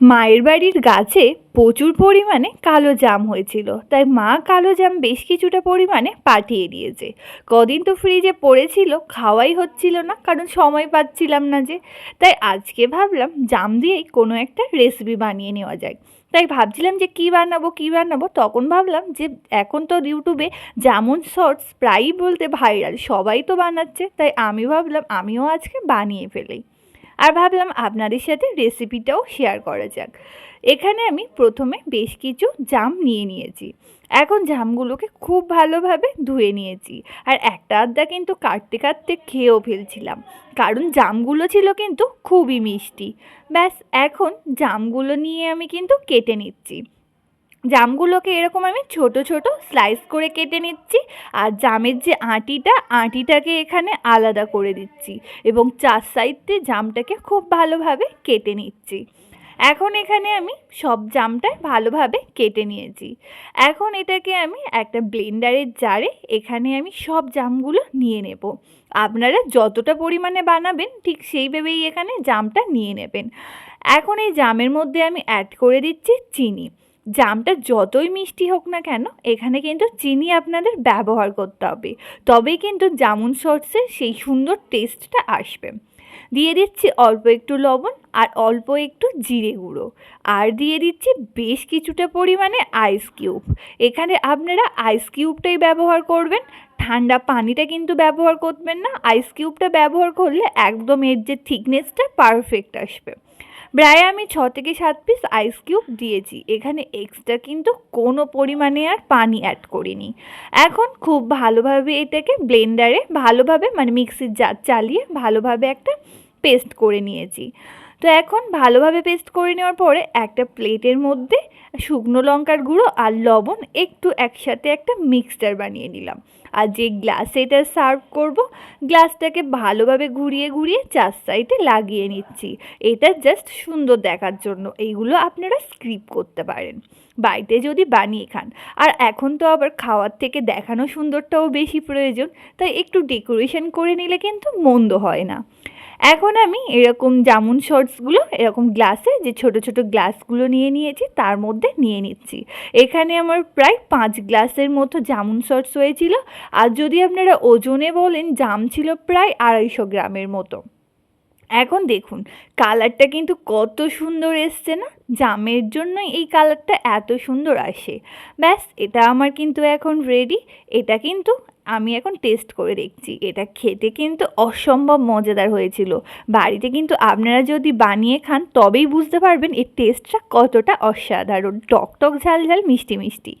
মায়ের বাড়ির গাছে প্রচুর পরিমাণে কালো জাম হয়েছিল। তাই মা কালো জাম বেশ কিছুটা পরিমাণে পাঠিয়ে দিয়েছে। কদিন তো ফ্রিজে পড়েছিল, খাওয়াই হচ্ছিল না, কারণ সময় পাচ্ছিলাম না যে। তাই আজকে ভাবলাম জাম দিয়েই কোনো একটা রেসিপি বানিয়ে নেওয়া যায় তাই ভাবছিলাম যে কী বানাবো কী বানাবো, তখন ভাবলাম যে এখন তো ইউটিউবে যেমন শর্টস প্রায়ই বলতে ভাইরাল সবাই তো বানাচ্ছে। তাই আমি ভাবলাম আমিও আজকে বানিয়ে ফেলি। আর ভাবলাম আপনাদের সাথে রেসিপিটাও শেয়ার করা যাক। এখানে আমি প্রথমে বেশ কিছু জাম নিয়ে নিয়েছি। এখন জামগুলোকে খুব ভালোভাবে ধুয়ে নিয়েছি। আর একটা আধটা কিন্তু কাটতে কাটতে খেয়েও ফেলছিলাম। কারণ জামগুলো ছিল কিন্তু খুবই মিষ্টি। ব্যাস, এখন জামগুলো নিয়ে আমি কিন্তু কেটে নিচ্ছি। জামগুলোকে এরকম আমি ছোট ছোট স্লাইস করে কেটে নিচ্ছি। আর জামের যে আঁটিটা, আঁটিটাকে এখানে আলাদা করে দিচ্ছি এবং চার সাইডে জামটাকে খুব ভালোভাবে কেটে নিচ্ছি। এখন এখানে আমি সব জামটা ভালোভাবে কেটে নিয়েছি। এখন এটাকে আমি একটা ব্লেন্ডারের জারে এখানে আমি সব জামগুলো নিয়ে নেব। আপনারা যতটা পরিমাণে বানাবেন, ঠিক সেইভাবেই এখানে জামটা নিয়ে নেবেন। এখন এই জামের মধ্যে আমি অ্যাড করে দিচ্ছি চিনি। জামটা যতই মিষ্টি হোক না কেন, এখানে কিন্তু চিনি আপনাদের ব্যবহার করতে হবে। তবেই কিন্তু জামুন সর্ষের সেই সুন্দর টেস্টটা আসবে। দিয়ে দিচ্ছি অল্প একটু লবণ আর অল্প একটু জিরে গুঁড়ো। আর দিয়ে দিচ্ছি বেশ কিছুটা পরিমাণে আইস কিউব এখানে আপনারা আইস কিউবটাই ব্যবহার করবেন। ঠান্ডা পানিটা কিন্তু ব্যবহার করবেন না আইস কিউবটা ব্যবহার করলে একদম এর যে থিকনেসটা পারফেক্ট আসবে। প্রায় আমি ছ থেকে সাত পিস আইস কিউব দিয়েছি, এখানে এক্সট্রা কিন্তু কোনো পরিমাণে আর পানি অ্যাড করিনি। এখন খুব ভালোভাবে এটাকে ব্লেন্ডারে ভালোভাবে মানে মিক্সির জার চালিয়ে ভালোভাবে একটা পেস্ট করে নিয়েছি। তো এখন ভালোভাবে পেস্ট করে নেওয়ার পরে একটা প্লেটের মধ্যে শুকনো লঙ্কার গুঁড়ো আর লবণ একটু একসাথে একটা মিক্সচার বানিয়ে নিলাম। আর যে গ্লাসে এটা সার্ভ করব, গ্লাসটাকে ভালোভাবে ঘুরিয়ে ঘুরিয়ে চার সাইডে লাগিয়ে নিচ্ছি। এটা জাস্ট সুন্দর দেখার জন্য। এইগুলো আপনারা স্ক্রিপ করতে পারেন। বাড়িতে যদি বানিয়ে খান। আর এখন তো আবার খাওয়ার থেকে দেখানো সুন্দরটাও বেশি প্রয়োজন, তাই একটু ডেকোরেশন করে নিলে কিন্তু মন্দ হয় না। এখন আমি এরকম জামুন শর্টসগুলো, এরকম গ্লাসে যে ছোট ছোট গ্লাসগুলো নিয়ে নিয়েছি, তার মধ্যে নিয়ে নিচ্ছি। এখানে আমার প্রায় পাঁচ গ্লাসের মতো জামুন শর্টস হয়েছিল। আর যদি আপনারা ওজনে বলেন, জাম ছিল প্রায় আড়াইশো গ্রামের মতো। এখন দেখুন, কালারটা কিন্তু কত সুন্দর এসছে না? জামের জন্যই এই কালারটা এত সুন্দর আসে। ব্যাস, এটা আমার কিন্তু এখন রেডি এটা কিন্তু আমি এখন টেস্ট করে দেখছি। এটা খেতে কিন্তু অসম্ভব মজাদার হয়েছিল। বাড়িতে কিন্তু আপনারা যদি বানিয়ে খান, তবেই বুঝতে পারবেন এর টেস্টটা কতটা অসাধারণ। টক টক ঝাল ঝাল, মিষ্টি মিষ্টি।